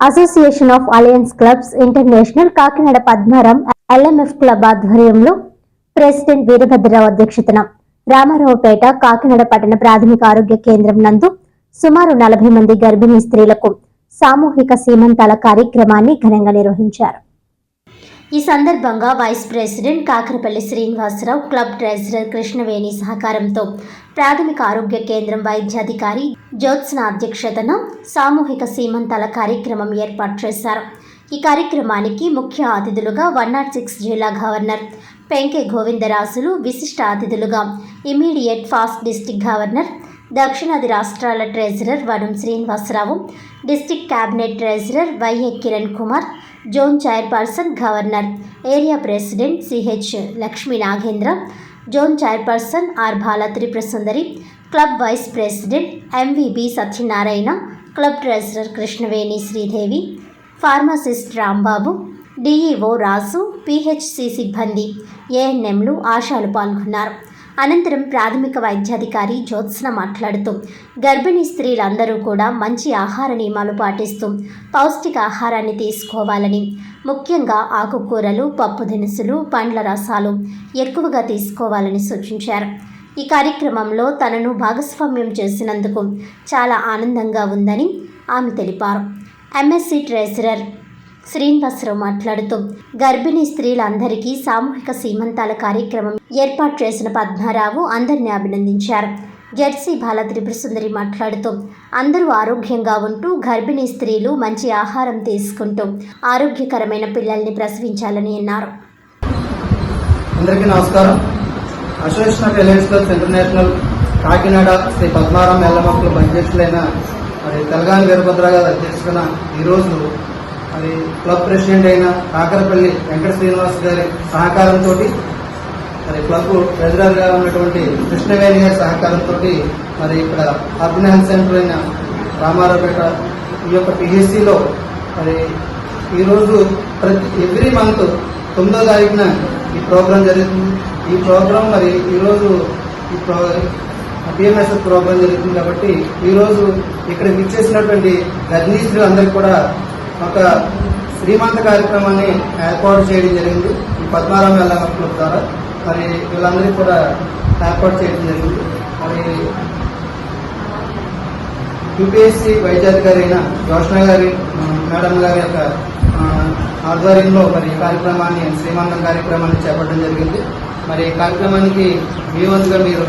Association of alliance clubs international Kakinada Padmaram LMF club ఆధ్వర్యంలో president Veerabhadrarao అధ్యక్షతన రామారావుపేట కాకినాడ పట్టణ ప్రాథమిక ఆరోగ్య కేంద్రం నందు సుమారు నలభై మంది గర్భిణీ స్త్రీలకు సామూహిక సీమంతాల కార్యక్రమాన్ని ఘనంగా నిర్వహించారు. ఈ సందర్భంగా vice president Kakarapalli Srinivasarao club treasurer Krishnaveni సహకారంతో ప్రాథమిక ఆరోగ్య కేంద్రం వైద్యాధికారి జ్యోత్స్న అధ్యక్షతన సామూహిక సీమంతాల కార్యక్రమం ఏర్పాటు చేశారు. ఈ కార్యక్రమానికి ముఖ్య అతిథులుగా వన్ నాట్ సిక్స్ జిల్లా గవర్నర్ పెంకె గోవిందరాజులు విశిష్ట అతిథులుగా ఇమీడియట్ ఫాస్ట్ డిస్టిక్ గవర్నర్ దక్షిణాది రాష్ట్రాల treasurer Vanam Srinivasa Rao district cabinet treasurer Y A Kiran Kumar zone chairperson governor. Area president CH Lakshmi Nagendra zone chairperson R Bala Prasundari club vice president MVB Satyanarayana club treasurer Krishnaveni Sridevi pharmacist Rambabu DEO Rasu PHC సిబ్బంది ఏఎన్ఎంలు ఆశాలు పాల్గొన్నారు. అనంతరం ప్రాథమిక వైద్యాధికారి జ్యోత్స్న మాట్లాడుతూ గర్భిణీ స్త్రీలందరూ కూడా మంచి ఆహార నియమాలు పాటిస్తూ పౌష్టిక ఆహారాన్ని తీసుకోవాలని. ముఖ్యంగా ఆకుకూరలు పప్పు దినుసులు పండ్ల రసాలు ఎక్కువగా తీసుకోవాలని సూచించారు. ఈ కార్యక్రమంలో తనను భాగస్వామ్యం చేసినందుకు చాలా ఆనందంగా ఉందని ఆమె తెలిపారు. ఎంఎస్సి ట్రెజరర్ శ్రీనివాసరావు మాట్లాడుతూ గర్భిణీ స్త్రీలందరికీ సామూహిక సీమంతాల కార్యక్రమం ఏర్పాటు చేసిన పద్మారావు అందరినీ అభినందించారు. జెర్సీ బాల త్రిపురసుందరి మాట్లాడుతూ అందరూ ఆరోగ్యంగా ఉంటూ గర్భిణీ స్త్రీలు మంచి ఆహారం తీసుకుంటూ ఆరోగ్యకరమైన పిల్లల్ని ప్రసవించాలని అన్నారు. అందరికీ నమస్కారం. Association of alliance clubs international Kakinada Shri Padmaram LMF club అధ్యక్షులైన మరి తెలంగాణ వీరభద్ర గారు అధ్యక్షతన ఈరోజు మరి క్లబ్ ప్రెసిడెంట్ అయిన కాకరపల్లి వెంకట శ్రీనివాస్ గారి సహకారంతో మరి క్లబ్ ట్రెజరర్గా ఉన్నటువంటి కృష్ణవేణి గారి సహకారంతో మరి ఇక్కడ అర్బన్ హెల్త్ సెంటర్ అయిన రామారావుపేట ఈ యొక్క పిహెచ్సిలో మరి ఈరోజు ప్రతి ఎవ్రీ మంత్ తొమ్మిదో తారీఖున ఈ ప్రోగ్రాం జరుగుతుంది. ఈ ప్రోగ్రాం మరి ఈరోజు ఈ ప్రో పిఎంఎస్ ప్రోగ్రాం జరుగుతుంది కాబట్టి ఈరోజు ఇక్కడ విచ్చేసినటువంటి గర్భిణీ స్త్రీలందరికీ కూడా ఒక శ్రీమంత కార్యక్రమాన్ని ఏర్పాటు చేయడం జరిగింది. ఈ పద్మారామ ఎల్లమ్మ క్లబ్ ద్వారా. మరి వీళ్ళందరికీ కూడా ఏర్పాటు చేయడం జరిగింది. మరి యూపీఎస్సీ వైద్యాధికారి అయిన యోషణ గారి మేడం గారి యొక్క ఆధ్వర్యంలో మరి ఈ కార్యక్రమాన్ని శ్రీమంతం కార్యక్రమాన్ని చేపట్టడం జరిగింది. మరి ఈ కార్యక్రమానికి మీ వంతుగా మీరు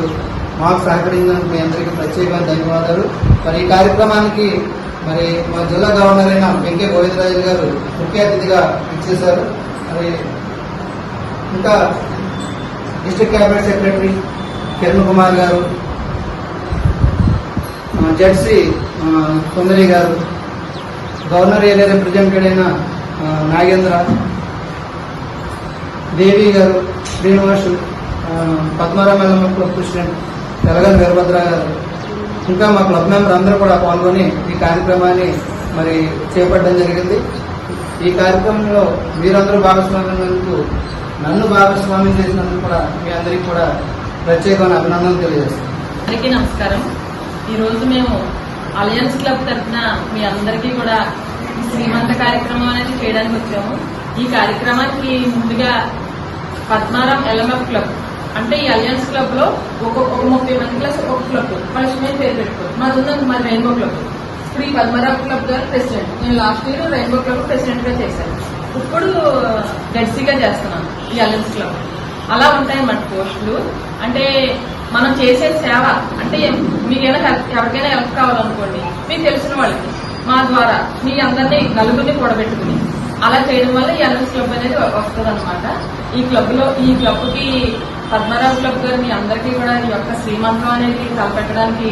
మాకు సహకరించినందుకు మీ అందరికీ ప్రత్యేకమైన ధన్యవాదాలు. మరి ఈ కార్యక్రమానికి మరి మా జిల్లా గవర్నర్ అయిన వెంకే గోవిందరాజు గారు ముఖ్య అతిథిగా ఇచ్చేశారు. మరి ఇంకా district cabinet secretary Kiran Kumar గారు జడ్సి జెడ్సీ సుందరి గారు గవర్నర్ ఏరియా రిప్రజెంటెడ్ అయిన నాగేంద్ర దేవి గారు శ్రీనివాసు పద్మారామ ఎల్లమ్మ ప్రెసిడెంట్ తెలంగాణ వీరభద్ర గారు ఇంకా మా క్లబ్ మెంబర్ అందరూ కూడా పాల్గొని ఈ కార్యక్రమాన్ని మరి చేపట్టడం జరిగింది. ఈ కార్యక్రమంలో మీరందరూ భాగస్వామ్యందుకు నన్ను భాగస్వామ్యం చేసినందుకు కూడా మీ అందరికీ కూడా ప్రత్యేకమైన అభినందనలు తెలియజేస్తాను అందరికీ నమస్కారం. ఈరోజు మేము అలయన్స్ క్లబ్ తరఫున మీ అందరికీ కూడా శ్రీమంత కార్యక్రమం అనేది చేయడానికి వచ్చాము. ఈ కార్యక్రమానికి ముందుగా పద్మారాం ఎల్ఎంఎఫ్ క్లబ్ అంటే ఈ అలియన్స్ క్లబ్లో ఒక్కొక్క ఒక ముప్పై మంది క్లాస్ ఒక్కొక్క క్లబ్ ఫస్ట్ మేము పేరు పెట్టుకోవాలి మాది ఉందండి మా rainbow club Shri Padmarao club గారు ప్రెసిడెంట్ నేను లాస్ట్ ఇయర్ రెయిన్బో క్లబ్ ప్రెసిడెంట్గా చేశాను. ఇప్పుడు గడ్సీగా చేస్తున్నాను ఈ అలియన్స్ క్లబ్ అలా ఉంటాయి మన పోస్టులు. అంటే మనం చేసే సేవ అంటే మీకైనా ఎవరికైనా హెల్ప్ కావాలనుకోండి మీకు తెలిసిన వాళ్ళకి మా ద్వారా మీ అందరినీ నలుగురిని కూడబెట్టుకుని అలా చేయడం వల్ల ఈ అలియన్స్ క్లబ్ అనేది వస్తుంది అనమాట ఈ క్లబ్లో ఈ క్లబ్కి పద్మరావు క్లబ్ గారు మీ అందరికీ కూడా ఈ యొక్క శ్రీమంతం అనేది తలపెట్టడానికి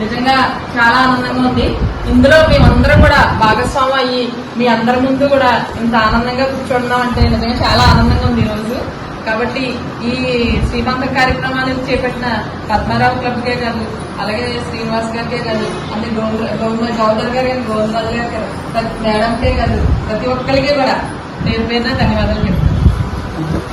నిజంగా చాలా ఆనందంగా ఉంది. ఇందులో మేమందరం కూడా భాగస్వామి అయ్యి మీ అందరి ముందు కూడా ఇంత ఆనందంగా కూర్చోవడం అంటే నిజంగా చాలా ఆనందంగా ఉంది ఈ రోజు కాబట్టి ఈ శ్రీమంత కార్యక్రమాన్ని చేపట్టిన పద్మారావు క్లబ్కే కాదు అలాగే శ్రీనివాస్ గారికే కాదు అంటే గవర్నర్ గవర్నర్ గారు కానీ గవర్నర్ గారు కాదు ప్రతి మేడంకే కాదు ప్రతి ఒక్కరికి కూడా పేరు పేరున ధన్యవాదాలు చెప్తాను